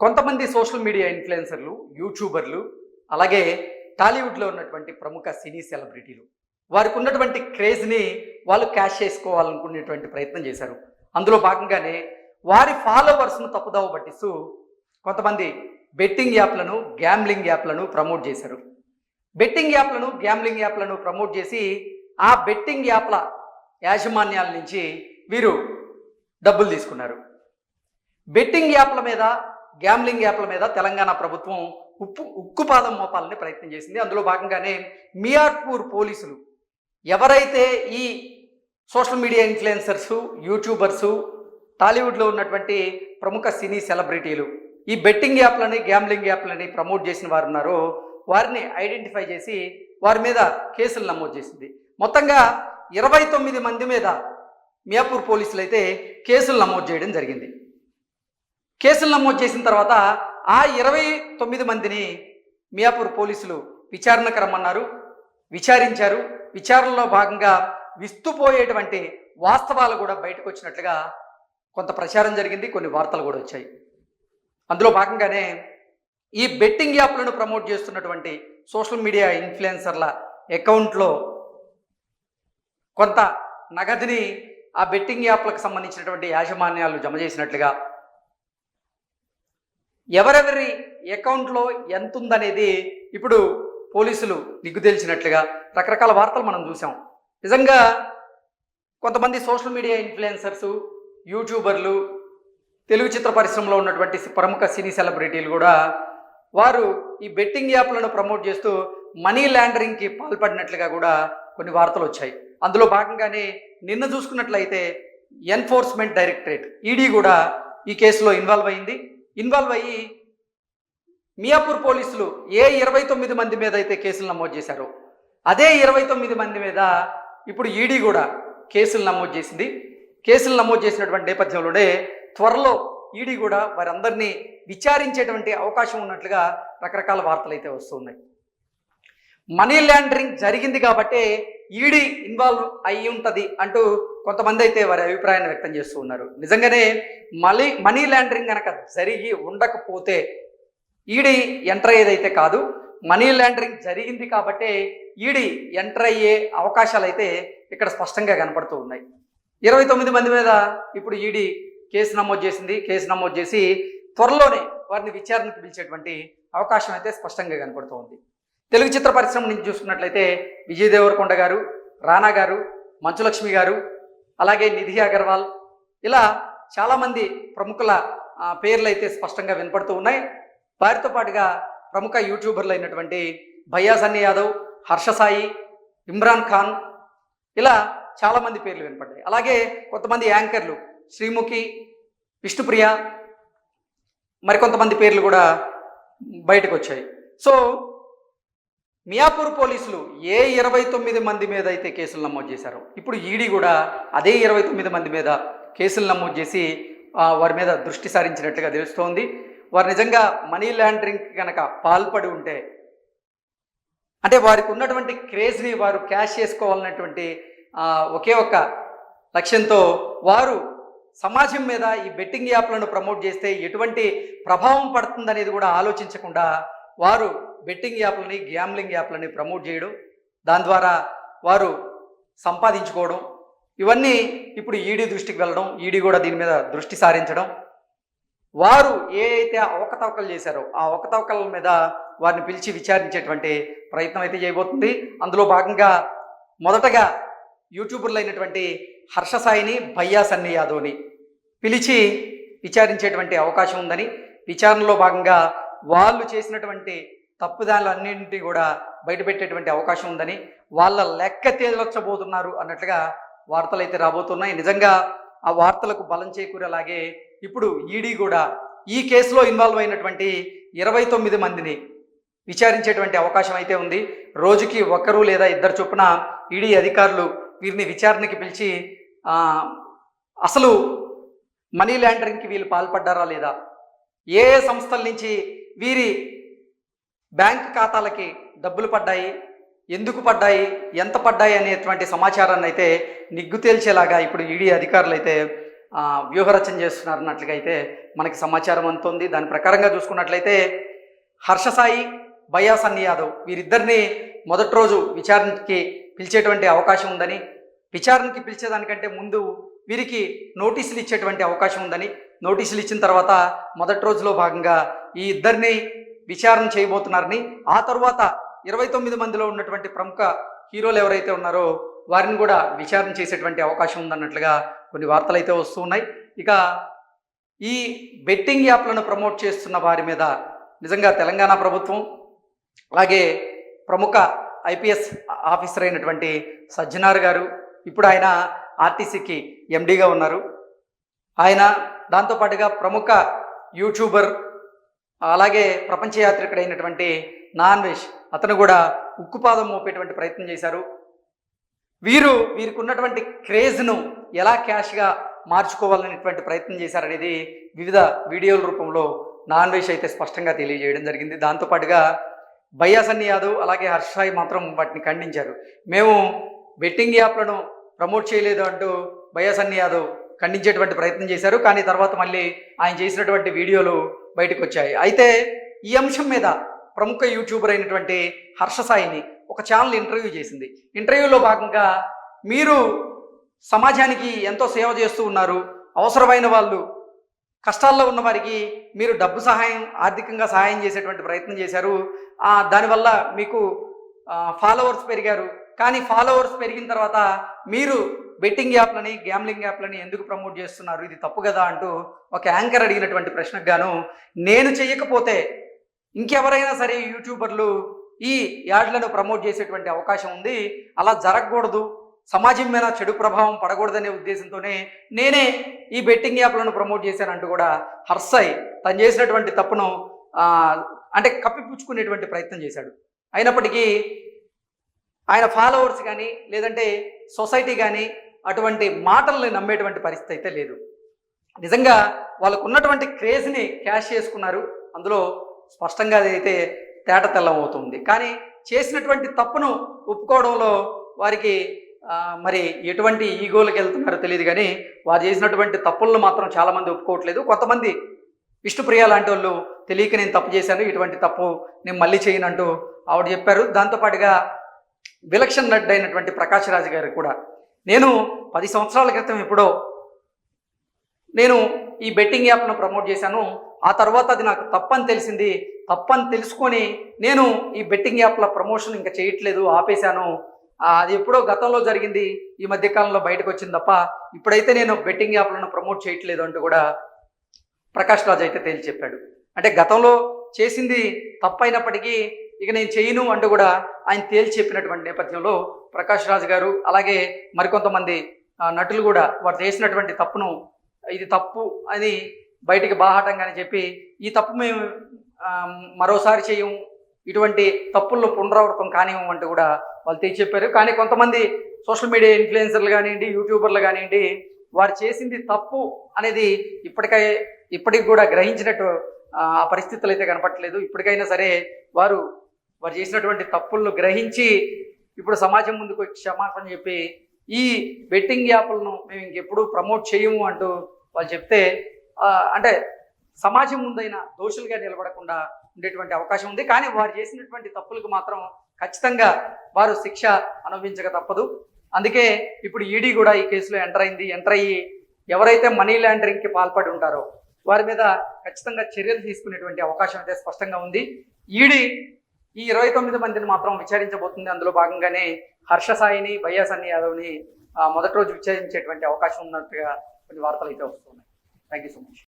కొంతమంది social media ఇన్ఫ్లుయెన్సర్లు యూట్యూబర్లు అలాగే టాలీవుడ్లో ఉన్నటువంటి ప్రముఖ సినీ సెలబ్రిటీలు. వారికి ఉన్నటువంటి క్రేజ్ని వాళ్ళు క్యాష్ చేసుకోవాలనుకునేటువంటి ప్రయత్నం చేశారు. అందులో భాగంగానే వారి ఫాలోవర్స్ను తప్పుదావ పట్టిస్తూ కొంతమంది బెట్టింగ్ యాప్లను గ్యామ్లింగ్ యాప్లను ప్రమోట్ చేశారు. బెట్టింగ్ యాప్లను గ్యామ్లింగ్ యాప్లను ప్రమోట్ చేసి ఆ బెట్టింగ్ యాప్ల యాజమాన్యాల నుంచి వీరు డబ్బులు తీసుకున్నారు. బెట్టింగ్ యాప్ల మీద గ్యాంబ్లింగ్ యాప్ల మీద తెలంగాణ ప్రభుత్వం ఉప్పు ఉక్కుపాదం మోపాలని ప్రయత్నం చేసింది. అందులో భాగంగానే మియార్పూర్ పోలీసులు ఎవరైతే ఈ సోషల్ మీడియా ఇన్ఫ్లుయెన్సర్సు యూట్యూబర్సు టాలీవుడ్లో ఉన్నటువంటి ప్రముఖ సినీ సెలబ్రిటీలు ఈ బెట్టింగ్ యాప్లని గ్యాంబ్లింగ్ యాప్లని ప్రమోట్ చేసిన వారు ఉన్నారో వారిని ఐడెంటిఫై చేసి వారి మీద కేసులు నమోదు చేసింది. మొత్తంగా ఇరవై తొమ్మిది మంది మీద మియాపూర్ పోలీసులు అయితే కేసులు నమోదు చేయడం జరిగింది. కేసులు నమోదు చేసిన తర్వాత ఆ ఇరవై తొమ్మిది మందిని మియాపూర్ పోలీసులు విచారణకు రమ్మన్నారు. విచారించారు. విచారణలో భాగంగా విస్తుపోయేటువంటి వాస్తవాలు కూడా బయటకు వచ్చినట్లుగా కొంత ప్రచారం జరిగింది. కొన్ని వార్తలు కూడా వచ్చాయి. అందులో భాగంగానే ఈ బెట్టింగ్ యాప్లను ప్రమోట్ చేస్తున్నటువంటి సోషల్ మీడియా ఇన్ఫ్లుయెన్సర్ల అకౌంట్లో కొంత నగదుని ఆ బెట్టింగ్ యాప్లకు సంబంధించినటువంటి యాజమాన్యాలు జమ చేసినట్లుగా ఎవరెవరి అకౌంట్లో ఎంత ఉందనేది ఇప్పుడు పోలీసులు నిగ్గు తేల్చినట్లుగా రకరకాల వార్తలు మనం చూసాం నిజంగా కొంతమంది సోషల్ మీడియా ఇన్ఫ్లుయెన్సర్స్ యూట్యూబర్లు తెలుగు చిత్ర పరిశ్రమలో ఉన్నటువంటి ప్రముఖ సినీ సెలబ్రిటీలు కూడా వారు ఈ బెట్టింగ్ యాప్లను ప్రమోట్ చేస్తూ మనీ ల్యాండరింగ్కి పాల్పడినట్లుగా కూడా కొన్ని వార్తలు వచ్చాయి. అందులో భాగంగానే నిన్న చూసుకున్నట్లయితే ఎన్ఫోర్స్మెంట్ డైరెక్టరేట్ ఈడీ కూడా ఈ కేసులో ఇన్వాల్వ్ అయింది. ఇన్వాల్వ్ అయ్యి మియాపూర్ పోలీసులు ఏ ఇరవై తొమ్మిది మంది మీద అయితే కేసులు నమోదు చేశారో అదే ఇరవై తొమ్మిది మంది మీద ఇప్పుడు ఈడీ కూడా కేసులు నమోదు చేసింది. కేసులు నమోదు చేసినటువంటి నేపథ్యంలోనే త్వరలో ఈడీ కూడా వారందరినీ విచారించేటువంటి అవకాశం ఉన్నట్లుగా రకరకాల వార్తలు అయితే వస్తున్నాయి. మనీ ల్యాండరింగ్ జరిగింది కాబట్టే ఈడీ ఇన్వాల్వ్ అయి ఉంటుంది అంటూ కొంతమంది అయితే వారి అభిప్రాయాన్ని వ్యక్తం చేస్తూ ఉన్నారు. నిజంగానే మనీ మనీ ల్యాండరింగ్ కనుక జరిగి ఉండకపోతే ఈడీ ఎంటర్ అయ్యేదైతే కాదు మనీ ల్యాండరింగ్ జరిగింది కాబట్టే ఈడీ ఎంటర్ అయ్యే అవకాశాలు అయితే ఇక్కడ స్పష్టంగా కనపడుతూ ఉన్నాయి. ఇరవై తొమ్మిది మంది మీద ఇప్పుడు ఈడీ కేసు నమోదు చేసింది. కేసు నమోదు చేసి త్వరలోనే వారిని విచారణకు పిలిచేటువంటి అవకాశం అయితే స్పష్టంగా కనపడుతూ ఉంది. తెలుగు చిత్ర పరిశ్రమ నుంచి చూసుకున్నట్లయితే విజయ్ దేవరకొండ గారు రానా గారు మంచులక్ష్మి గారు అలాగే నిధి అగర్వాల్ ఇలా చాలామంది ప్రముఖుల పేర్లు అయితే స్పష్టంగా వినపడుతూ ఉన్నాయి. వారితో పాటుగా ప్రముఖ యూట్యూబర్లు అయినటువంటి భయ్యా సన్నీ యాదవ్ హర్ష సాయి ఇమ్రాన్ ఖాన్ ఇలా చాలామంది పేర్లు వినపడ్డాయి. అలాగే కొంతమంది యాంకర్లు శ్రీముఖి విష్ణుప్రియ మరికొంతమంది పేర్లు కూడా బయటకు వచ్చాయి. సో మియాపూర్ పోలీసులు ఏ ఇరవై తొమ్మిది మంది మీద అయితే కేసులు నమోదు చేశారో ఇప్పుడు ఈడీ కూడా అదే ఇరవై తొమ్మిది మంది మీద కేసులు నమోదు చేసి వారి మీద దృష్టి సారించినట్లుగా తెలుస్తోంది. వారు నిజంగా మనీ లాండరింగ్ కనుక పాల్పడి ఉంటే అంటే వారికి ఉన్నటువంటి క్రేజ్ని వారు క్యాష్ చేసుకోవాలన్నటువంటి ఒకే ఒక్క లక్ష్యంతో వారు సమాజం మీద ఈ బెట్టింగ్ యాప్లను ప్రమోట్ చేస్తే ఎటువంటి ప్రభావం పడుతుందనేది కూడా ఆలోచించకుండా వారు బెట్టింగ్ యాప్లని గ్యామ్లింగ్ యాప్లని ప్రమోట్ చేయడం దాని ద్వారా వారు సంపాదించుకోవడం ఇవన్నీ ఇప్పుడు ఈడీ దృష్టికి వెళ్ళడం ఈడీ కూడా దీని మీద దృష్టి సారించడం. వారు ఏ అయితే అవకతవకలు చేశారో ఆ అవకతవకల మీద వారిని పిలిచి విచారించేటువంటి ప్రయత్నం అయితే చేయబోతుంది. అందులో భాగంగా మొదటగా యూట్యూబర్లు అయినటువంటి హర్ష సాయిని భయ్యా సన్నీ యాదవ్ని పిలిచి విచారించేటువంటి అవకాశం ఉందని విచారణలో భాగంగా వాళ్ళు చేసినటువంటి తప్పుదాలు అన్నింటినీ కూడా బయటపెట్టేటువంటి అవకాశం ఉందని వాళ్ళ లెక్క తేల్చబోతున్నారు అన్నట్లుగా వార్తలు అయితే రాబోతున్నాయి. నిజంగా ఆ వార్తలకు బలం చేకూరేలాగే ఇప్పుడు ఈడీ కూడా ఈ కేసులో ఇన్వాల్వ్ అయినటువంటి ఇరవై తొమ్మిది మందిని విచారించేటువంటి అవకాశం అయితే ఉంది. రోజుకి ఒకరు లేదా ఇద్దరు చొప్పున ఈడీ అధికారులు వీరిని విచారణకి పిలిచి అసలు మనీ ల్యాండరింగ్కి వీళ్ళు పాల్పడ్డారా లేదా? ఏ ఏ సంస్థల నుంచి వీరి బ్యాంక్ ఖాతాలకి డబ్బులు పడ్డాయి ఎందుకు పడ్డాయి ఎంత పడ్డాయి అనేటువంటి సమాచారాన్ని అయితే నిగ్గు తేల్చేలాగా ఇప్పుడు ఈడీ అధికారులు అయితే వ్యూహరచన చేస్తున్నారు అన్నట్లుగా అయితే మనకి సమాచారం అందుతుంది. దాని ప్రకారంగా చూసుకున్నట్లయితే హర్షసాయి బయ్యా సన్ని యాదవ్ వీరిద్దరిని మొదటి రోజు విచారణకి పిలిచేటువంటి అవకాశం ఉందని విచారణకి పిలిచేదానికంటే ముందు వీరికి నోటీసులు ఇచ్చేటువంటి అవకాశం ఉందని నోటీసులు ఇచ్చిన తర్వాత మొదటి రోజులో భాగంగా ఈ ఇద్దరిని విచారణ చేయబోతున్నారని ఆ తర్వాత ఇరవై తొమ్మిది మందిలో ఉన్నటువంటి ప్రముఖ హీరోలు ఎవరైతే ఉన్నారో వారిని కూడా విచారణ చేసేటువంటి అవకాశం ఉందన్నట్లుగా కొన్ని వార్తలు అయితే వస్తూ ఉన్నాయి. ఇక ఈ బెట్టింగ్ యాప్లను ప్రమోట్ చేస్తున్న వారి మీద నిజంగా తెలంగాణ ప్రభుత్వం అలాగే ప్రముఖ ఐపీఎస్ ఆఫీసర్ అయినటువంటి సజ్జనార్ గారు ఇప్పుడు ఆయన ఆర్టీసీకి ఎండీగా ఉన్నారు. ఆయన దాంతోపాటుగా ప్రముఖ యూట్యూబర్ అలాగే ప్రపంచ యాత్రికుడైనటువంటి వెజ్ అతను కూడా ఉక్కుపాదం మోపేటువంటి ప్రయత్నం చేశారు. వీరు వీరికి ఉన్నటువంటి క్రేజ్ను ఎలా క్యాష్గా మార్చుకోవాలనేటువంటి ప్రయత్నం చేశారనేది వివిధ వీడియోల రూపంలో నాన్ వెజ్ అయితే స్పష్టంగా తెలియజేయడం జరిగింది. దాంతోపాటుగా బయ్యాసన్ని యాదవ్ అలాగే హర్షాయి మాత్రం వాటిని ఖండించారు. మేము బెట్టింగ్ యాప్లను ప్రమోట్ చేయలేదు అంటూ బయ్యాసన్ని యాదవ్ ఖండించేటువంటి ప్రయత్నం చేశారు. కానీ తర్వాత మళ్ళీ ఆయన చేసినటువంటి వీడియోలు బయటకు వచ్చాయి అయితే ఈ అంశం మీద ప్రముఖ యూట్యూబర్ అయినటువంటి హర్షసాయిని ఒక ఛానల్ ఇంటర్వ్యూ చేసింది. ఇంటర్వ్యూలో భాగంగా మీరు సమాజానికి ఎంతో సేవ చేస్తూ ఉన్నారు. అవసరమైన వాళ్ళు కష్టాల్లో ఉన్న వారికి మీరు డబ్బు సహాయం ఆర్థికంగా సహాయం చేసేటువంటి ప్రయత్నం చేశారు. దానివల్ల మీకు ఫాలోవర్స్ పెరిగారు. కానీ ఫాలోవర్స్ పెరిగిన తర్వాత మీరు బెట్టింగ్ యాప్లని గ్యామ్లింగ్ యాప్లని ఎందుకు ప్రమోట్ చేస్తున్నారు? ఇది తప్పు కదా అంటూ ఒక యాంకర్ అడిగినటువంటి ప్రశ్నకు గాను నేను చేయకపోతే ఇంకెవరైనా సరే యూట్యూబర్లు ఈ యాడ్లను ప్రమోట్ చేసేటువంటి అవకాశం ఉంది. అలా జరగకూడదు. సమాజం మీద చెడు ప్రభావం పడకూడదనే ఉద్దేశంతోనే నేనే ఈ బెట్టింగ్ యాప్లను ప్రమోట్ చేశానంటూ కూడా హర్సయ్ తను చేసినటువంటి తప్పును అంటే కప్పిపుచ్చుకునేటువంటి ప్రయత్నం చేశాడు. అయినప్పటికీ ఆయన ఫాలోవర్స్ కానీ లేదంటే సొసైటీ కానీ అటువంటి మాటల్ని నమ్మేటువంటి పరిస్థితి అయితే లేదు. నిజంగా వాళ్ళకు ఉన్నటువంటి క్రేజ్ని క్యాష్ చేసుకున్నారు. అందులో స్పష్టంగా అదైతే తేట తెల్లమవుతుంది. కానీ చేసినటువంటి తప్పును ఒప్పుకోవడంలో వారికి మరి ఎటువంటి ఈగోలకు వెళ్తున్నారో తెలియదు కానీ వారు చేసినటువంటి తప్పులను మాత్రం చాలామంది ఒప్పుకోవట్లేదు. కొంతమంది విష్ణుప్రియ లాంటి వాళ్ళు తెలియక నేను తప్పు చేశాను ఇటువంటి తప్పు నేను మళ్ళీ చేయనంటూ ఆవిడ చెప్పారు. దాంతోపాటుగా విలక్షణ నడ్డు అయినటువంటి ప్రకాష్ రాజ్ గారు కూడా నేను పది సంవత్సరాల క్రితం ఎప్పుడో నేను ఈ బెట్టింగ్ యాప్ను ప్రమోట్ చేశాను. ఆ తర్వాత అది నాకు తప్పని తెలిసింది. తప్పని తెలుసుకొని నేను ఈ బెట్టింగ్ యాప్ల ప్రమోషన్ ఇంకా చేయట్లేదు ఆపేశాను. అది ఎప్పుడో గతంలో జరిగింది. ఈ మధ్యకాలంలో బయటకు వచ్చింది తప్ప ఇప్పుడైతే నేను బెట్టింగ్ యాప్లను ప్రమోట్ చేయట్లేదు అంటూ కూడా ప్రకాష్ రాజ్ అయితే తేల్చి చెప్పాడు. అంటే గతంలో చేసింది తప్పైనప్పటికీ ఇక నేను చేయను అంటూ కూడా ఆయన తేల్చి చెప్పినటువంటి నేపథ్యంలో ప్రకాష్ రాజ్ గారు అలాగే మరికొంతమంది నటులు కూడా వారు చేసినటువంటి తప్పును ఇది తప్పు అని బయటికి బాహాటంగానే చెప్పి ఈ తప్పు మేము మరోసారి చేయము ఇటువంటి తప్పుల్లో పునరావృతం కానివ్వం అంటూ కూడా వాళ్ళు తెచ్చి చెప్పారు. కానీ కొంతమంది సోషల్ మీడియా ఇన్ఫ్లుయెన్సర్లు కానివ్వండి యూట్యూబర్లు కానివ్వండి వారు చేసింది తప్పు అనేది ఇప్పటికై ఇప్పటికి కూడా గ్రహించినట్టు ఆ ఆ పరిస్థితులు అయితే కనపట్లేదు ఇప్పటికైనా సరే వారు వారు చేసినటువంటి తప్పులను గ్రహించి ఇప్పుడు సమాజం ముందుకు క్షమాపణ చెప్పి ఈ బెట్టింగ్ యాప్లను మేము ఇంకెప్పుడు ప్రమోట్ చేయము అంటూ వాళ్ళు చెప్తే అంటే సమాజం ముందైనా దోషులుగా నిలబడకుండా ఉండేటువంటి అవకాశం ఉంది. కానీ వారు చేసినటువంటి తప్పులకు మాత్రం ఖచ్చితంగా వారు శిక్ష అనుభవించక తప్పదు. అందుకే ఇప్పుడు ఈడీ కూడా ఈ కేసులో ఎంటర్ అయింది. ఎంటర్ అయ్యి ఎవరైతే మనీ లాండరింగ్కి పాల్పడి ఉంటారో వారి మీద ఖచ్చితంగా చర్యలు తీసుకునేటువంటి అవకాశం అయితే స్పష్టంగా ఉంది. ఈడీ ఈ ఇరవై తొమ్మిది మందిని మాత్రం విచారించబోతుంది. అందులో భాగంగానే హర్ష సాయిని బయ్యాసన్ని యాదవ్ని మొదటి రోజు విచారించేటువంటి అవకాశం ఉన్నట్టుగా కొన్ని వార్తలు అయితే వస్తున్నాయి. Thank you so much